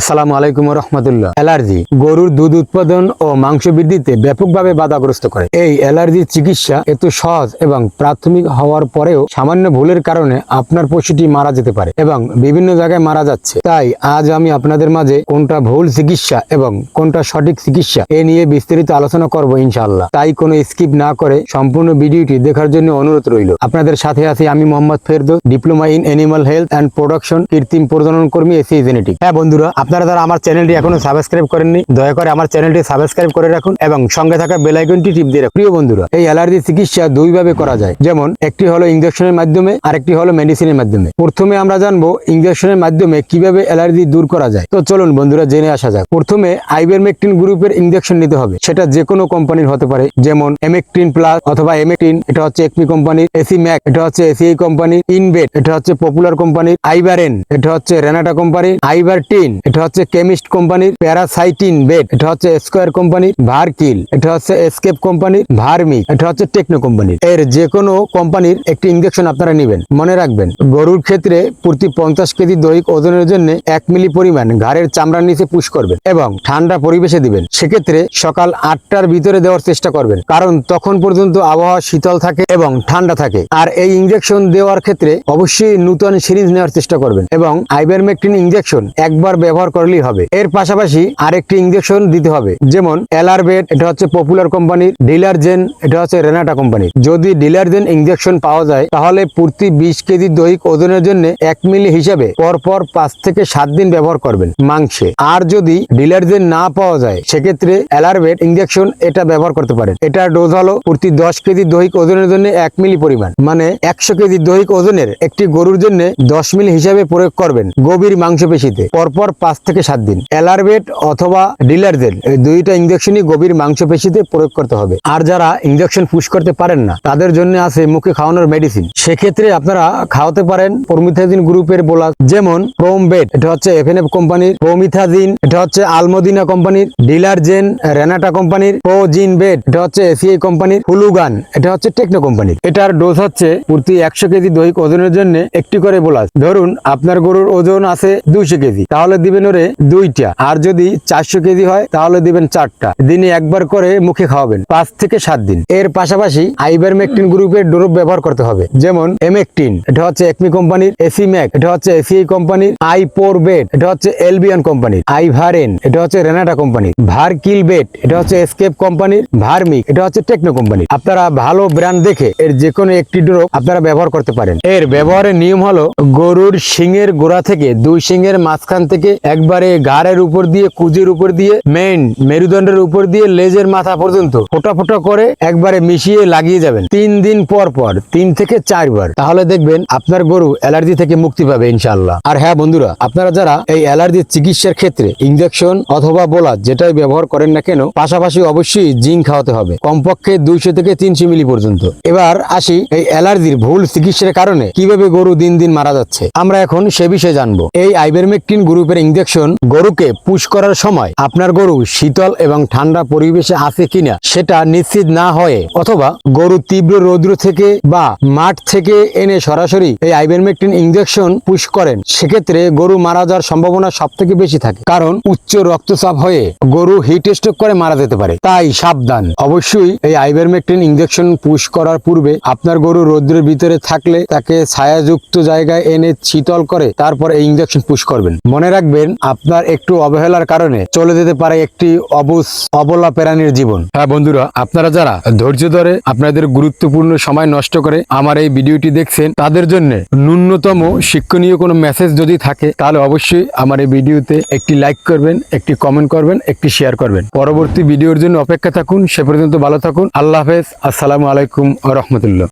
আসসালামু আলাইকুম রহমতুল্লাহ অ্যালার্জি গরুর দুধ উৎপাদন ও মাংস বৃদ্ধিতে ব্যাপকভাবে বাধাগ্রস্ত করে। এই অ্যালার্জির চিকিৎসা এত সহজ এবং প্রাথমিক হওয়ার পরেও সামান্য ভুলের কারণে আপনার পশুটি মারা যেতে পারে এবং বিভিন্ন জায়গায় মারা যাচ্ছে। তাই আজ আমি আপনাদের মাঝে কোনটা ভুল চিকিৎসা এবং কোনটা সঠিক চিকিৎসা এ নিয়ে বিস্তারিত আলোচনা করব ইনশাআল্লাহ। তাই কোনো স্কিপ না করে সম্পূর্ণ ভিডিওটি দেখার জন্য অনুরোধ রইল। আপনাদের সাথে আছি আমি Mohammad ফেরদো diploma in animal health and production কৃত্রিম প্রজনন কর্মী এসি জেনেটিক। হ্যাঁ বন্ধুরা আপনারা যারা আমার চ্যানেলটি এখনও সাবস্ক্রাইব করেননি, দয়া করে আমার চ্যানেলটি সাবস্ক্রাইব করে রাখুন এবং সঙ্গে থাকা বেল আইকনটি টিপ দিয়ে রাখুন। প্রিয় বন্ধুরা, এই অ্যালার্জি চিকিৎসা দুইভাবে করা যায়। যেমন, একটি হলো ইঞ্জেকশনের মাধ্যমে, আরেকটি হলো মেডিসিনের মাধ্যমে। প্রথমে আমরা জানব ইঞ্জেকশনের মাধ্যমে কীভাবে অ্যালার্জি দূর করা যায়। তো চলুন বন্ধুরা, জেনে আসা যাক। প্রথমে আইবেরমেকটিন গ্রুপের ইঞ্জেকশন নিতে হবে। সেটা যে কোনো কোম্পানির হতে পারে। যেমন এমেকটিন প্লাস অথবা এমেকটিন এটা হচ্ছে একমি কোম্পানির এসি ম্যাক এটা হচ্ছে এসিআই কোম্পানির ইনবেট এটা হচ্ছে পপুলার কোম্পানির আইবারেন এটা হচ্ছে রেনাটা কোম্পানির আইবারটিন এটা হচ্ছে কেমিস্ট কোম্পানির প্যারাসাইটিন বেট এটা হচ্ছে স্কোয়ার কোম্পানির ভারকিল এটা হচ্ছে এসকেপ কোম্পানির ভার্মিক এটা হচ্ছে টেকনো কোম্পানির এর যে কোনো কোম্পানির একটি ইঞ্জেকশন আপনারা নেবেন। মনে রাখবেন, গরুর ক্ষেত্রে প্রতি পঞ্চাশ কেজি দৈহিক ওজনের জন্য এক মিলি পরিমাণ ঘাড়ের চামড়ার নিচে পুশ করবেন এবং ঠান্ডা পরিবেশে দিবেন। সেক্ষেত্রে সকাল আটটার ভিতরে দেওয়ার চেষ্টা করবেন, কারণ তখন পর্যন্ত আবহাওয়া শীতল থাকে এবং ঠান্ডা থাকে। আর এই ইঞ্জেকশন দেওয়ার ক্ষেত্রে অবশ্যই নূতন সিরিজ নেওয়ার চেষ্টা করবেন এবং আইবারমেকটিন ইঞ্জেকশন একবার ব্যবহার করলেই হবে। এর পাশাপাশি আরেকটি ইঞ্জেকশন দিতে হবে। যেমন এলারবেট এটা হচ্ছে পপুলার কোম্পানির ডিলারজেন এটা হচ্ছে রেনাটা কোম্পানির যদি ডিলারজেন ইঞ্জেকশন পাওয়া যায়, তাহলে প্রতি বিশ কেজি দৈহিক ওজনের জন্য এক মিলি হিসাবে পরপর পাঁচ থেকে সাত দিন ব্যবহার করবেন মাংসে। আর যদি ডিলারজেন না পাওয়া যায়, সেক্ষেত্রে অ্যালারবেট ইঞ্জেকশন এটা ব্যবহার করতে পারেন। এটার ডোজ হলো প্রতি দশ কেজি দৈহিক ওজনের জন্য এক মিলি পরিমাণ। মানে একশো কেজি দৈহিক ওজনের একটি গরুর জন্য দশ মিলি হিসাবে প্রয়োগ করবেন গভীর মাংসপেশিতে। পরপর পাঁচ থেকে সাত দিন। অ্যালারবেট অথবা ডিলারজেন এই দুইটা ইঞ্জেকশনই গভীর মাংসপেশিতে প্রয়োগ করতে হবে। আর যারা ইঞ্জেকশন পুশ করতে পারেন না, তাদের জন্য আছে মুখে খাওয়ানোর মেডিসিন সেক্ষেত্রে আপনারা খাওয়াতে পারেন প্রমিথাজিন গ্রুপের বোলা, যেমন প্রোমবেট এটা হচ্ছে এফএনএফ কোম্পানির। প্রমিথাজিন এটা হচ্ছে আলমদিনা কোম্পানির। ডিলারজেন রেনাটা কোম্পানির। প্রোজিন বেড এটা হচ্ছে এসিআই কোম্পানির। হুলুগান এটা হচ্ছে টেকনো কোম্পানির। এটার ডোজ হচ্ছে প্রতি একশো কেজি দৈহিক ওজনের জন্য একটি করে বোলাস। ধরুন, আপনার গরুর ওজন আছে দুইশো কেজি। তাহলে দিবেন ওরে দুইটা। আর যদি চারশো কেজি হয়, তাহলে দিবেন চারটা। দিনে একবার করে মুখে খাওয়াবেন, পাঁচ থেকে সাত দিন। এর পাশাপাশি আইবারমেকটিন গ্রুপের ডোরপ ব্যবহার করতে হবে। যেমন এমেকটিন, এটা হচ্ছে একমি কোম্পানির এসি ম্যাক এটা হচ্ছে এসিআই কোম্পানির আই পোর বেট এটা হচ্ছে এলবিয়ান কোম্পানির আই ভারেন এটা হচ্ছে রেনাটা কোম্পানির ভার কিল বেট এটা হচ্ছে এসকেপ কোম্পানির, ভার্মিক, এটা হচ্ছে টেকনো কোম্পানি আপনারা ভালো ব্র্যান্ড দেখে এর যে কোনো একটি ডোরপ আপনারা ব্যবহার করতে পারেন। এর ব্যবহারের নিয়ম হলো, গরুর শিংয়ের গোড়া থেকে দুই শিংয়ের মাঝখান থেকে একবারে গাড়ের উপর দিয়ে, কুজির উপর দিয়ে মেইন মেরুদণ্ডের উপর দিয়ে লেজের মাথা পর্যন্ত ফোটা ফোটা করে একবারে মিশিয়ে লাগিয়ে যাবেন। তিন দিন পর পর, তিন থেকে চারবার। তাহলে দেখবেন আপনার গরু অ্যালার্জি থেকে মুক্তি পাবে ইনশাল্লাহ আর হ্যাঁ বন্ধুরা, আপনারা যারা এই অ্যালার্জির চিকিৎসার ক্ষেত্রে ইঞ্জেকশন অথবা বোলা যেটাই ব্যবহার করেন না কেন, পাশাপাশি অবশ্যই জিঙ্ক খাওয়াতে হবে। কমপক্ষে দুইশো থেকে তিনশো মিলি পর্যন্ত। এবার আসি এই অ্যালার্জির ভুল চিকিৎসার কারণে কীভাবে গরু দিন দিন মারা যাচ্ছে। আমরা এখন সে বিষয়ে জানব। এই আইবেরমেকটিন গ্রুপের ইঞ্জেকশন গরুকে পুশ করার সময় আপনার গরু শীতল এবং ঠান্ডা পরিবেশে আছে কিনা সেটা নিশ্চিত না হয়ে অথবা গরু তীব্র রৌদ্র থেকে বা মাঠ থেকে এনে সরাসরি এই আইবেরমেকটিন ইঞ্জেকশন পুশ করেন। সেক্ষেত্রে গরু মারা যাওয়ার সম্ভাবনা সব থেকে বেশি থাকে। কারণ উচ্চ রক্তচাপ হয়ে গরু হিট স্ট্রোক করে মারা যেতে পারে। তাই সাবধান। অবশ্যই এই আইবেরমেকটিন ইঞ্জেকশন পুশ করার পূর্বে আপনার গরু রৌদ্রের ভিতরে থাকলে তাকে ছায়াযুক্ত জায়গায় এনে শীতল করে তারপর এই ইঞ্জেকশন পুশ করবেন। মনে রাখবেন আপনার একটু অবহেলার কারণে চলে যেতে পারে একটি অবুস অবলা প্রাণীর জীবন। হ্যাঁ বন্ধুরা, আপনারা যারা ধৈর্য ধরে আপনাদের গুরুত্বপূর্ণ সময় নষ্ট করে আমার এই ভিডিওটি দেখছেন, তাদের জন্য ন্যূনতম শিক্ষণীয় কোনো মেসেজ যদি থাকে, তাহলে অবশ্যই আমার এই ভিডিওতে একটি লাইক করবেন, একটি কমেন্ট করবেন, একটি শেয়ার করবেন। পরবর্তী ভিডিওর জন্য অপেক্ষা থাকুন, সে পর্যন্ত ভালো থাকুন। আল্লাহ হাফেজ। আসসালামু আলাইকুম রহমতুল্লাহ।